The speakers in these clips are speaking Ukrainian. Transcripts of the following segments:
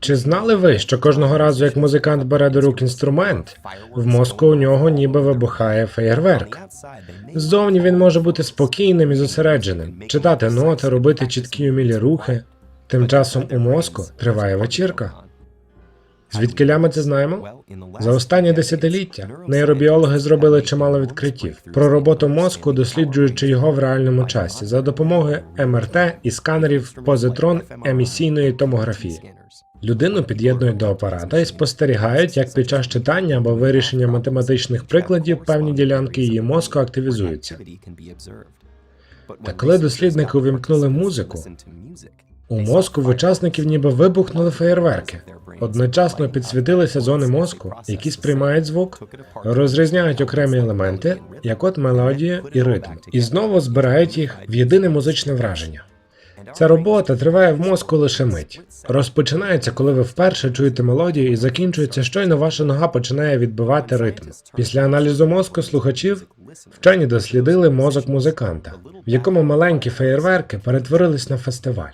Чи знали ви, що кожного разу, як музикант бере до рук інструмент, в мозку у нього ніби вибухає феєрверк? Ззовні він може бути спокійним і зосередженим, читати ноти, робити чіткі умілі рухи. Тим часом у мозку триває вечірка. Звідки ми це знаємо? За останні десятиліття нейробіологи зробили чимало відкриттів про роботу мозку, досліджуючи його в реальному часі за допомогою МРТ і сканерів позитрон емісійної томографії. Людину під'єднують до апарата і спостерігають, як під час читання або вирішення математичних прикладів певні ділянки її мозку активізуються. Та коли дослідники увімкнули музику, у мозку в учасників ніби вибухнули феєрверки. Одночасно підсвітилися зони мозку, які сприймають звук, розрізняють окремі елементи, як от мелодію і ритм, і знову збирають їх в єдине музичне враження. Ця робота триває в мозку лише мить. Розпочинається, коли ви вперше чуєте мелодію, і закінчується щойно ваша нога починає відбивати ритм. Після аналізу мозку слухачів вчені дослідили мозок музиканта, в якому маленькі феєрверки перетворились на фестиваль.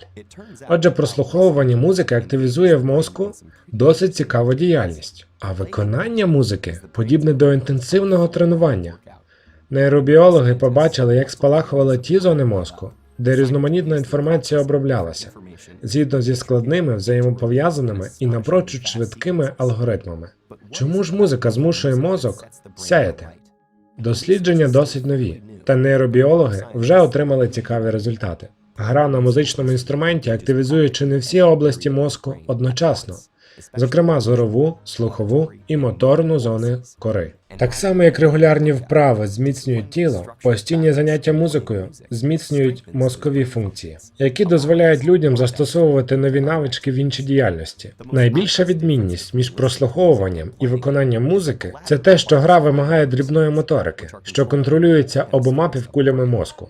Отже, прослуховування музики активізує в мозку досить цікаву діяльність, а виконання музики подібне до інтенсивного тренування. Нейробіологи побачили, як спалахували ті зони мозку, де різноманітна інформація оброблялася, згідно зі складними, взаємопов'язаними і напрочуд швидкими алгоритмами. Чому ж музика змушує мозок сяяти? Дослідження досить нові, та нейробіологи вже отримали цікаві результати. Гра на музичному інструменті активізує чи не всі області мозку одночасно, зокрема зорову, слухову і моторну зони кори. Так само, як регулярні вправи зміцнюють тіло, постійні заняття музикою зміцнюють мозкові функції, які дозволяють людям застосовувати нові навички в іншій діяльності. Найбільша відмінність між прослуховуванням і виконанням музики це те, що гра вимагає дрібної моторики, що контролюється обома півкулями мозку.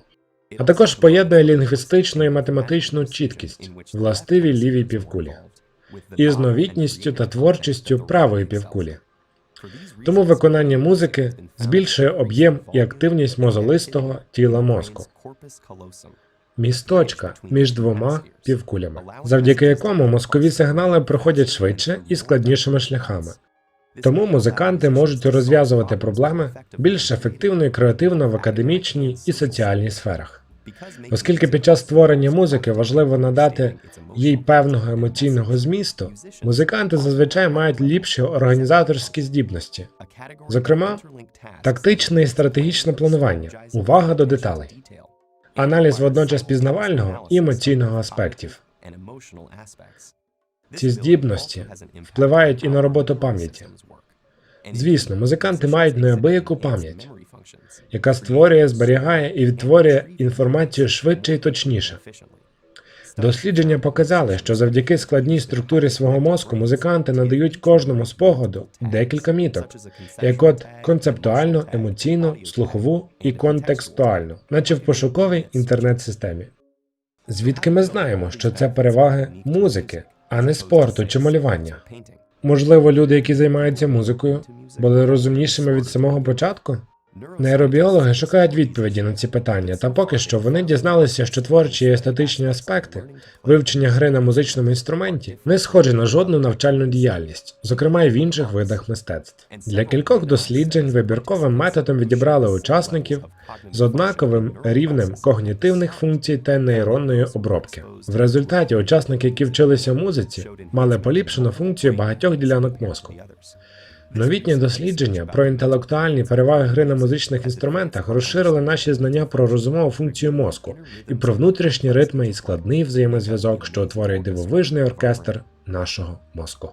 А також поєднує лінгвістичну і математичну чіткість, властиві лівій півкулі, із новітністю та творчістю правої півкулі. Тому виконання музики збільшує об'єм і активність мозолистого тіла мозку, місточка між двома півкулями, завдяки якому мозкові сигнали проходять швидше і складнішими шляхами. Тому музиканти можуть розв'язувати проблеми більш ефективно і креативно в академічній і соціальній сферах. Оскільки під час створення музики важливо надати їй певного емоційного змісту, музиканти зазвичай мають ліпші організаторські здібності, зокрема, тактичне і стратегічне планування, увага до деталей, аналіз водночас пізнавального і емоційного аспектів. Ці здібності впливають і на роботу пам'яті. Звісно, музиканти мають неабияку пам'ять, яка створює, зберігає і відтворює інформацію швидше і точніше. Дослідження показали, що завдяки складній структурі свого мозку музиканти надають кожному спогаду декілька міток, як от концептуальну, емоційну, слухову і контекстуальну, наче в пошуковій інтернет-системі. Звідки ми знаємо, що це переваги музики, а не спорту чи малювання? Можливо, люди, які займаються музикою, були розумнішими від самого початку? Нейробіологи шукають відповіді на ці питання, та поки що вони дізналися, що творчі і естетичні аспекти вивчення гри на музичному інструменті не схожі на жодну навчальну діяльність, зокрема й в інших видах мистецтв. Для кількох досліджень вибірковим методом відібрали учасників з однаковим рівнем когнітивних функцій та нейронної обробки. В результаті учасники, які вчилися музиці, мали поліпшену функцію багатьох ділянок мозку. Новітні дослідження про інтелектуальні переваги гри на музичних інструментах розширили наші знання про розумову функцію мозку і про внутрішні ритми і складний взаємозв'язок, що утворює дивовижний оркестр нашого мозку.